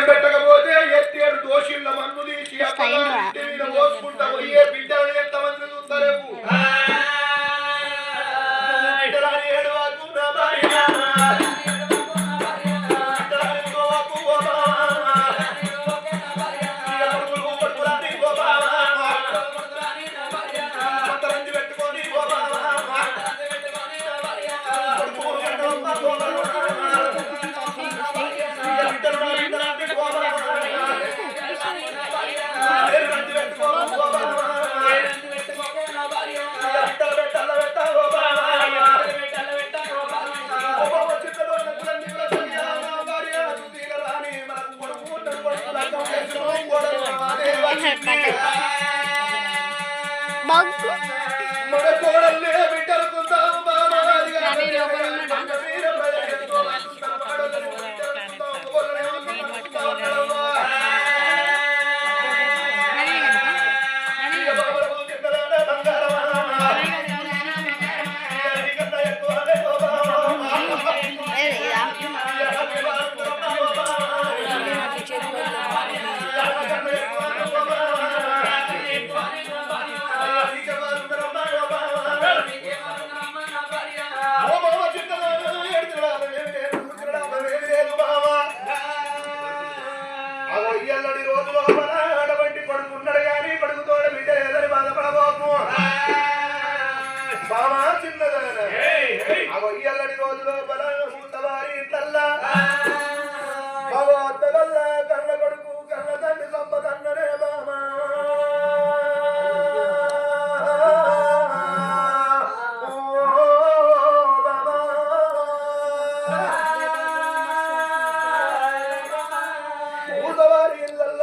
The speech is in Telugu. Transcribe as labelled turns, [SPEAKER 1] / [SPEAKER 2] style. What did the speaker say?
[SPEAKER 1] పెట్టకపోతే ఎత్తేడు దోషుల మన్ను తీసి
[SPEAKER 2] బగ్గు
[SPEAKER 1] ಇಲ್ಲವರಿಲ್ಲ